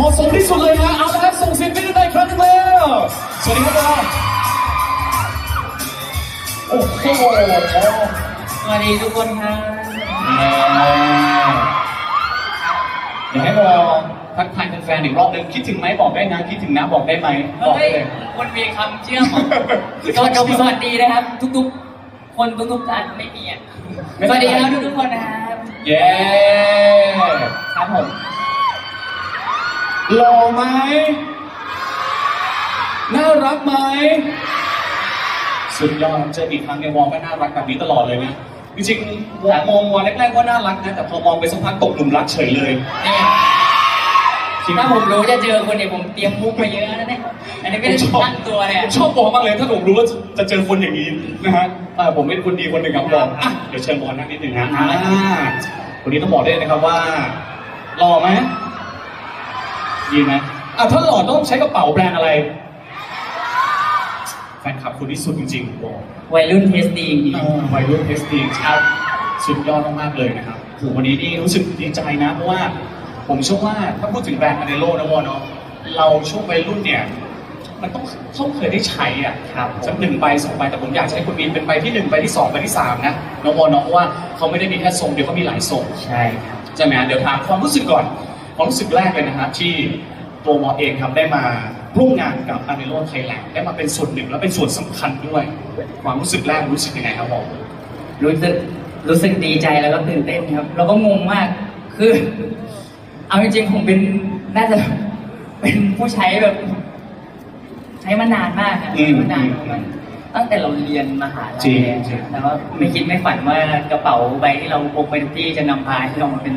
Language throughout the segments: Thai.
เหมาะสมที่สุดเลยนะเอาละครับส่งเสียงให้ได้อีกครั้งหนึงแล้วสวัสดีครับบอลโอ้โหสวัสดีทุกคนครับเดี๋ยวให้บอลทักทายแฟนๆอีกรอบหนึงคิดถึงไหมบอกได้นะคิดถึงนะบอกได้ไหมบอกเฮ้ยเลยคุณมีคำเชื่อมเหรอก็จงสวัสดีนะครับ ทุกๆ คนทุกๆท่านไม่มีอะสวัสดีครับทุกๆคนนะครับเย้ครับผม หล่อไหม น่ารักไหม สุดยอดเจออีกครั้งในยวอลก็น่ารักแบบนี้ตลอดเลยนะ จริงๆวอลมองวอลแรกๆก็น่ารักนะ แต่พอมองไปสักพักตกหลุมรักเฉยเลยนี่จริงถ้าผมรู้จะเจอคนเนี่ยผมเตรียมมุกมาเยอะนะเนี่ยอันนี้ไม่ได้ตั้งตัวเลยผอะมชอบบอกมากเลยถ้าผมรู้ว่าจะเจอคนอย่างนี้นะฮะเอ่อผมเป็นคนดีคนหนึ่งครับบอลอะเดี๋ยวเชิญบอลนั่งนิดหนึ่งนะอ่าวันนี้ต้องบอกได้เลยนะครับว่าหล่อไหม ดีไหมอะถ้าหล่อต้องใช้กระเป๋าแบรนด์อะไร แฟนคลับคุณที่สุดจริงๆบอกวัยรุ่นเทสดีจริงเออวัยรุ่นเทสติ้งครับสุดยอดมากๆเลยนะครับโหวันนี้นี่รู้สึกดีใจนะเพราะว่า ผมเชื่อว่าถ้าพูดถึงแบรนด์อเนโลนะวอเนาะเราช่วงวัยรุ่นเนี่ย มันต้องต้องเคยได้ใช้อะครับสักหนึ่งใบสองใบแต่ผมอยากจะให้คุณมีนเป็นใบที่หนึ่งใบที่สองใบที่สามนะน้องวอเนาะเพราะว่าเขาไม่ได้มีแค่ทรงเดียวเขามีหลายทรง ๆใช่ครับ ใช่ไหมฮะเดี๋ยวถามความรู้สึกก่อน ความรู้สึกแรกเลยนะฮะที่ตัวหมอเองครับได้มาร่วมงานกับอเนโลไทยแลนด์ได้มาเป็นส่วนหนึ่งและเป็นส่วนสำคัญด้วย ความรู้สึกแรกรู้สึกยังไงครับบอกรู้สึกรู้สึกดีใจแล้วก็ตื่นเต้นครับ แล้วก็งงมากคือ เอาจริงๆผมเป็นน่าจะเป็นผู้ใช้แบบ ใช้มานานมากครับอืมใช้มานานประมาณตั้งแต่เราเรียนมหาลัยจริงแล้วจริง แต่ว่าไม่คิดไม่ฝันว่ากระเป๋าใบที่เราพกไปทุกที่จะนำพาให้เรามาเป็น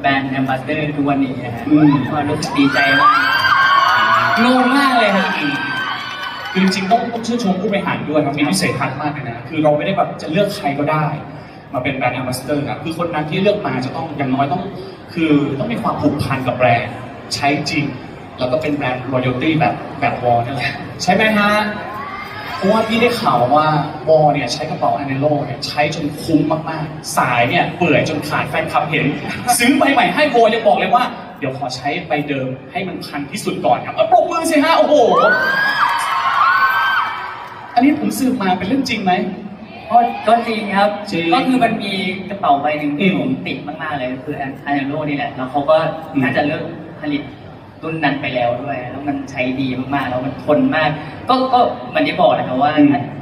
แบรนด์แอมบาสเดอร์ทุกวันนี้นะฮะอืมก็รู้สึกดีใจมากงงมากเลยครับคือจริงๆต้องต้องชื่นชมผู้บริหารด้วยครับมีวิสัยทัศน์มากเลยนะ คือเราไม่ได้แบบจะเลือกใครก็ได้ มาเป็นแบรนด์แอมบาสเดอร์ครับคือคนนั้นที่เลือกมาจะต้องอย่างน้อยต้อง คือต้องมีความผูกพันกับแบรนด์ใช้จริง แล้วก็เป็นแบรนด์ loyalty แบบแบบวอลนั่นแหละใช่ไหมฮะ เพราะว่าพี่ได้ข่าวว่าวอลเนี่ยใช้กระเป๋าอ n นโลเนี่ยใช้จนคุ้มมากๆ สายเนี่ยเปื่อยจนขาดแฟนคลับเห็น ซื้อใบใหม่ให้วอลยังบอกเลยว่า เดี๋ยวขอใช้ใบเดิมให้มันพันที่สุดก่อนครับเอาปรบมือสิฮะโอ้โห อันนี้ผมสืบมาเป็นเรื่องจริงไหม ก็ก็จริงครับ จริงก็คือมันมีกระเป๋าใบหนึ่งที่อืมผมติดมากๆเลย คืออันเนโรนี่แหละ แล้วเขาก็อืมน่าจะเลิกผลิต รุ่นนั้นไปแล้วด้วย แล้วมันใช้ดีมากๆ แล้วมันทนมาก ก็ก็เหมันที่บอกนะครับว่า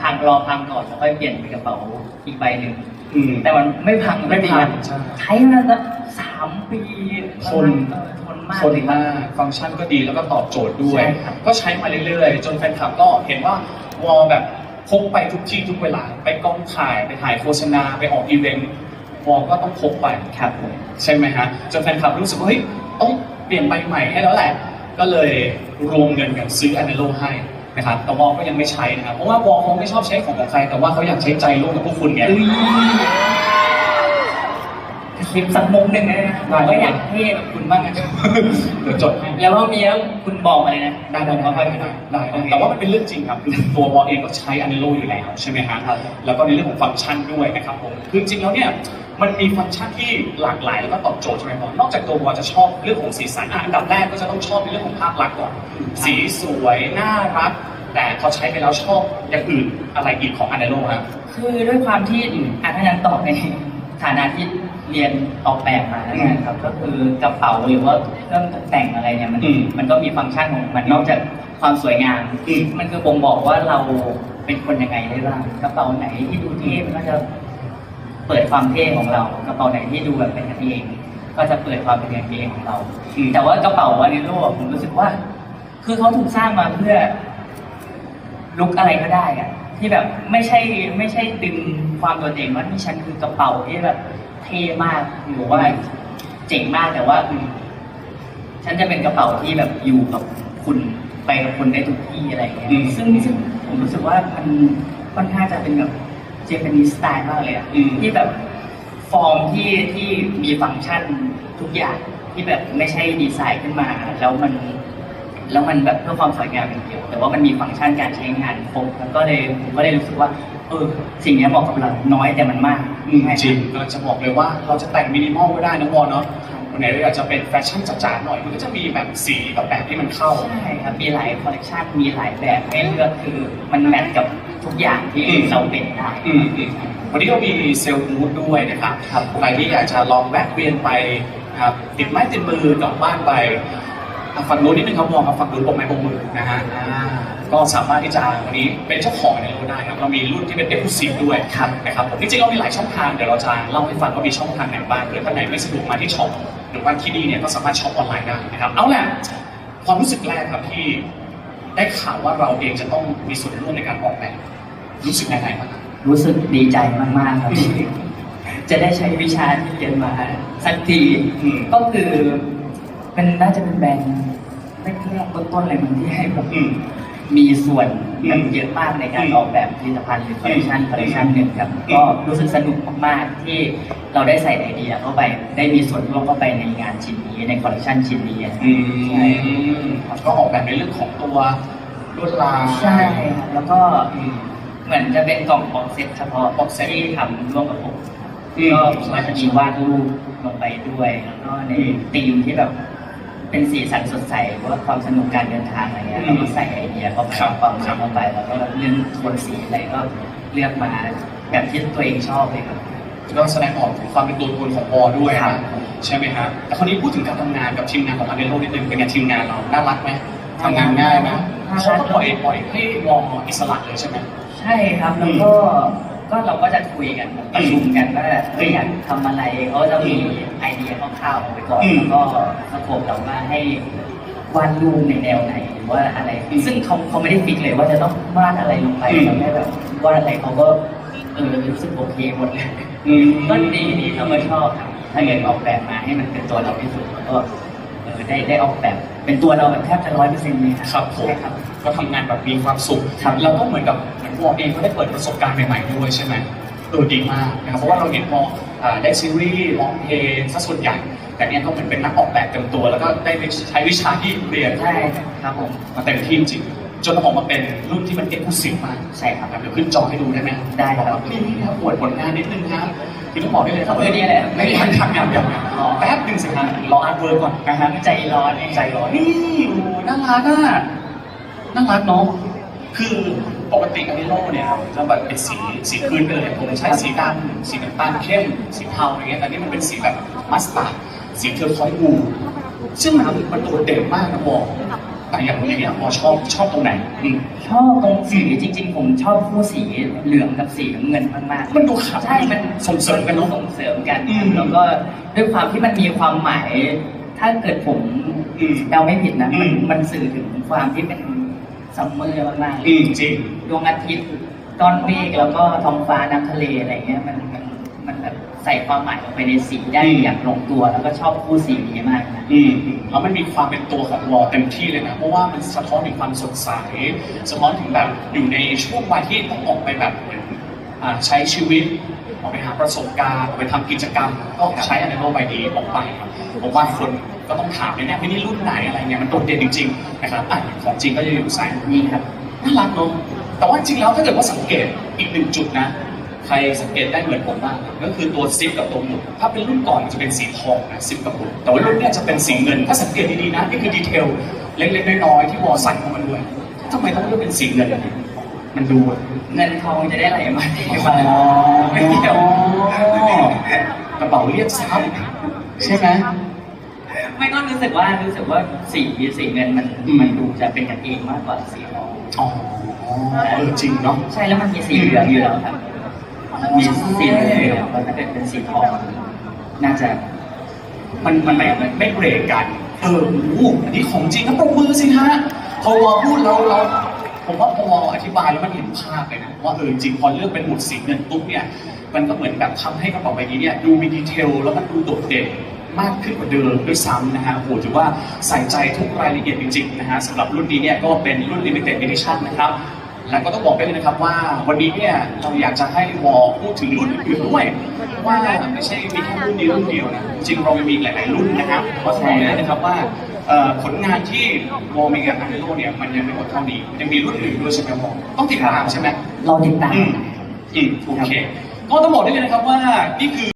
พังรอพังก่อนแล้วค่อยเปลี่ยนเป็นกระเป๋าอีกใบหนึ่งอืมแต่มันไม่พังไม่พังจริๆใช่ใช้มาตั้งสามปีทนเออทนมากคนเลยครับมากฟังก์ชันก็ดีแล้วก็ตอบโจทย์ด้วยใช่ครับก็ใช้มาเรื่อยๆ จนแฟนคลับก็เห็นว่าวอลแบบพกไปทุกที่ทุกเวลา ไปกองถ่ายไปถ่ายโฆษณาไปออกอีเวนต์วอลก็ต้องพกไปครับผมใช่ไหมฮะจนแฟนคลับรู้สึกว่าเฮ้ย ต้องเปลี่ยนใบใหม่ให้แล้วแหละ ก็เลยรวมเงินกันซื้ออ n นโลให้นะครับแต่วอลก็ยังไม่ใช้นะครับ เพราะว่าวอลเขาไม่ชอบใช้ของของใคร แต่ว่าเขาอยากใช้ใจร่วมกับพวกคุณไงเอ้ยกระซิบสักมุกหนึ่งนะได้ผมก็อยากให้แบบคุณบ้างนะเดี๋ยวจดให้ แล้วว่ามีแล้วคุณบอกมาเลยนะได้ได้ได้ได้ได้ได้ได้แต่ว่ามันเป็นเรื่องจริงครับคือตัววอลเองก็ใช้อ n นโลอยู่แล้วใช่ไหมฮะแล้วก็ในเรื่องของฟังก์ชันด้วยนะครับผมคือจริงแล้วเนี่ย มันมีฟังก์ชันที่หลากหลายแล้วก็ตอบโจทย์ใช่ไหมบอลนอกจากตัววอลจะชอบเรื่องของสีสันอะอันดับแรกก็จะต้องชอบในเรื่องของภาพลักษณ์ก่อน สีสวยน่ารัก แต่พอใช้ไปแล้วชอบอย่างอื่นอะไรอีกของอ n นโลครับ คือด้วยความที่อะถ้างั้นตอบในฐานะที่เรียนออกแบบมาแล้วกันครับ ก็คือกระเป๋าหรือว่าเครื่องตกแต่งอะไรเนี่ยมันอืมมันก็มีฟังก์ชันของมันนอกจากความสวยงามอืม มันคือบ่งบอกว่าเราเป็นคนยังไงได้บ้างกระเป๋าไหนที่ดูเท่มันก็จะ เปิดความเท่ของเรา กระเป๋าไหนที่ดูแบบเป็นกันเองก็จะเปิดความเป็นกันเองของเรา แต่ว่ากระเป๋าวานิโลผมรู้สึกว่า คือเขาถูกสร้างมาเพื่อลุกอะไรก็ได้อะที่แบบไม่ใช่ไม่ใช่ดึงความโดดเด่นว่านี่ฉันคือกระเป๋าที่แบบเท่มากหรือว่าเจ๋งมากแต่ว่าอืมฉันจะเป็นกระเป๋าที่แบบอยู่กับคุณไปกับคุณได้ทุกที่อะไรอย่างเงี้ยซึ่งซึ่งผมรู้สึกว่ามันค่อนข้างจะเป็นแบบ เจแปนิสสไตล์มากเลยอะอืม ที่แบบฟอร์มที่ที่มีฟังก์ชันทุกอย่างที่แบบไม่ใช่ดีไซน์ขึ้นมา แล้วมัน แล้วมันแบบเพื่อความสวยงามอย่างเดียวแต่ว่ามันมีฟังก์ชันการใช้งานครบแล้วก็เลยผมก็เลยรู้สึกว่าเออสิ่งเนี้ยเหมาะกับเราน้อยแต่มันมากอืมจริงก็จะบอกเลยว่าเราจะแต่งมินิมอลก็ได้นะวอลเนาะวันไหนเราอยากจะเป็นแฟชั่นจ๋าๆหน่อย มันก็จะมีแบบสีกับแบบที่มันเข้า ใช่ครับ มีหลายคอลเลคชันมีหลายแบบให้เลือกคือมันแมทกับ ทุกอย่างที่อืมเราเป็นได้ อืมอืมวันนี้เรามีเซลล์มูดด้วยนะครับครับใครที่อยากจะลองแวะเวียนไปนะครับติดไม้ติดมือกลับบ้านไปอะฝั่งนู้นนิดนึงครับมองครับฝั่งนู้นปมไม้ปมมือนะฮะอ่าก็สามารถที่จะวันนี้เป็นเจ้าของในรู้ได้ครับเรามีรุ่นที่เป็นเอ็กซ์คลูซีฟด้วยครับนะครับผมจริงๆเรามีหลายช่องทางเดี๋ยวเราจะเล่าให้ฟังว่ามีช่องทางไหนบ้างหรือท่านไหนไม่สะดวกมาที่ช็อปหรือว่าที่นี่เนี่ยก็สามารถช็อปออนไลน์ได้นะครับเอาแหละความรู้สึกแรกครับที่ได้ข่าวว่าเราเองจะต้องมีส่วนร่วมในการออกแบบ รู้สึกยังไงบ้างครับรู้สึกดีใจมาก ๆ ครับที่จะได้ใช้วิชาที่เรียนมาสักที อืม ก็คือเป็นน่าจะเป็นแบรนด์แรกๆต้นๆเลยมันที่ให้ผมอืม มีส่วนอืมเยอะมากในการอืมออกแบบผลิตภัณฑ์หรือคอลเลคชันอืมคอลเลคชันหนึ่งครับ อืม ก็รู้สึกสนุกมากๆที่เราได้ใส่ไอเดียเข้าไปได้มีส่วนร่วมเข้าไปในงานชิ้นนี้ในคอลเลคชันชิ้นนี้นะครับ อืใช่มก็ออกแบบในเรื่องของตัวลวดลายใช่ครับแล้วก็อืม เหมือนจะเป็นกล่องบ็อกเซตเฉพาะบ็อกเซตที่ทำร่วมกับผมอืมก็มันจะมีวาดรูปลงไปด้วยแล้วก็ในอืมธีมที่แบบเป็นสีสันสดใสหรือว่าความสนุกการเดินทางอะไรเงี้ยอืมเราก็ใส่ไอเดียเข้าไปครับความหมายเข้าไป แล้วก็เลือกโทนสีอะไรก็เลือกมาแบบที่ตัวเองชอบเลยครับก็แสดงออกถึงความเป็นตัวตนของวอด้วยครันะบใช่ไหมครับแต่คราวนี้พูดถึงการทำงานกับทีมงานของอันเดโรนิดนึงเป็นไงทีมงานเราน่ารักไหมทำงานง่ายไหมน่ารัก เขาก็ปล่อยปล่อยให้วออิสระเลยใช่ไหม ใช่ครับแล้วก็ก็เราก็จะคุยกันประชุมกันว่าเอ้ยอยากทำอะไรเขาจะมีไอเดียคร่าวๆไปก่อนอืมแล้วก็สโคปเราว่าให้วาดรูปในแนวไหนหรือว่าอะไรอืมซึ่งเขาเขาไม่ได้ฟิกเลยว่าจะต้องวาดอะไรลงไปอืมเราแค่แบบวาดอะไรเขาก็เออรู้สึกโอเคหมดเลยอืมก็ดีดีเราก็ชอบครับถ้าเกิดออกแบบมาให้มันเป็นตัวเราที่สุดแล้วก็ เออได้ได้ออกแบบเป็นตัวเราแบบแทบจะร้อยเปอร์เซ็นต์เลยครับผมใช่ครับ ก็ทำงานแบบมีความสุขครับแล้วก็เหมือนกับเหมือนวอเองก็ได้เปิดประสบการณ์ใหม่ๆด้วยใช่ไหมเออดีมากนะครับเพราะว่าเราเห็นพออ่าได้ซีรีส์ร้องเพลงซะส่วนใหญ่แต่เนี้ยก็เหมือนเป็นนักออกแบบเต็มตัว แล้วก็ได้ใช้วิชาที่เรียนใช่ครับผมมาเต็มที่จริง จนออกมาเป็นรุ่นที่มันเอ็กซ์คลูซีฟมากใช่ครับเดี๋ยวขึ้นจอให้ดูได้ไหมได้ครับอกว่านี่ครับอวดผลงานนิดนึงครับคือต้องบอกได้เลยครับเออนี่แหละไม่ได้ทันทำอย่างเดียวนะอ๋อแป๊บหนึ่งสิครับรออาร์ตเวิร์กก่อนนะฮะใจร้อนเองใจร้อนนี่โอ้น่ารักอะน่ารักเนาะคือปกติอะมิโลเนี่ยจะแบบเป็นสีสีพื้นไปเลยผมใช้สีดำสีน้ำตาลเข้ม สีเทาอย่างเงี้ยแต่นี่มันเป็นสีแบบมัสตาร์ดสีเทอร์คอยส์บูซึ่งมันมันโดดเด่นมากนะบอก แต่อย่างนี้เนี่ยพอชอบชอบตรงไหนอืมชอบตรงสีจริง ๆ ผมชอบคู่สีเหลืองกับสีน้ำเงินมากๆ มันดูขัดใช่ มันส่งเสริมกันเนอะส่งเสริมกันอืมแล้วก็ด้วยความที่มันมีความหมาย ถ้าเกิดผมอืมเดาไม่ผิดนะ มันอืม มันสื่อถึงความที่เป็นซัมเมอร์มากๆอืมจริงดวงอาทิตย์ก้อนเมฆแล้วก็ท้องฟ้าน้ำทะเลอะไรเงี้ยมันมันมันแบบ ใส่ความหมายลงไปในสีได้อืม อย่างลงตัว แล้วก็ชอบคู่สีนี้มากนะ อืมแล้วมันมีความเป็นตัวของวอลเต็มที่เลยนะ เพราะว่ามันสะท้อนถึงความสดใส สะท้อนถึงแบบอยู่ในช่วงวัยที่ต้องออกไปแบบเหมือนอ่าใช้ชีวิต ออกไปหาประสบการณ์ออกไปทำกิจกรรม ก็ใช้อันในโลกใบนี้ออกไปครับผมว่าคนก็ต้องถามเลยเนี่ยพี่นี่รุ่นไหนอะไรเนี่ยมันโดดเด่นจริงๆนะครับอะของจริงก็จะอยู่สายนี่ครับน่ารักเนอะแต่ว่าจริงแล้วถ้าเกิดว่าสังเกตอีกหนึ่งจุดนะ ใครสังเกตได้เหมือนผมบ้างก็คือตัวซิปกับตัวหมุดถ้าเป็นรุ่นก่อนจะเป็นสีทองนะซิปกับหมุดแต่ว่ารุ่นเนี้ยจะเป็นสีเงิน ถ้าสังเกตดีๆนะนี่คือดีเทลเล็กๆน้อยๆที่วอลใส่เข้ามาด้วยทำไมต้องเลือกเป็นสีเงินล่ะเนี่ยมันดูแบบเงินทองจะได้ไหลมาเทอ๋มาอไม่เกี่ยวกระเป๋าเรียกทรัพย์ใช่ไหมไม่ก็รู้สึกว่ารู้สึกว่าสีสีเงินมันอืมมันดูจะเป็นกันเองมากกว่าสีทองอ๋อเออจริงเนาะใช่แล้วมันมีสีเหลืองอยู่แล้วครับ มีสีเหลืองอยู่แล้วถ้าเกิดเป็นสีทองน่าจะ มันมันไม่ไม่เบรกกัน เออโอ้โหอันนี้ของจริงก็ปรบมือสิฮะพอวอพูดแล้วเราผมว่าพอวออธิบายแล้วมันเห็นภาพเลยนะว่าเออจริงพอเลือกเป็นหมุดสีเงินปุ๊บเนี่ยมันก็เหมือนแบบทำให้กระเป๋าใบนี้เนี่ยดูมีดีเทลแล้วมันดูโดดเด่นมากขึ้นกว่าเดิมด้วยซ้ำนะฮะโอ้โหถือว่าใส่ใจทุกรายละเอียดจริงๆนะฮะสำหรับรุ่นนี้เนี่ยก็เป็นรุ่น limited edition นะครับ แล้วก็ต้องบอกได้เลยนะครับว่าวันนี้เนี่ยเราอยากจะให้วอพูดถึงรุ่นอื่นๆด้วยว่าไม่ใช่มีแค่รุ่นนี้รุ่นเดียวนะจริงเรามีหลาย ๆ รุ่นนะครับเพราะฉะนั้นเลยนะครับว่าเอ่อผลงานที่วอมีกับอันโลเนี่ยมันยังไม่หมดเท่านี้ยังมีรุ่นอื่นด้วยใช่ไหมวอต้องติดตามใช่ไหมเราติดตามอืมอืมโอเคก็ต้องบอกได้เลยนะครับว่านี่คือ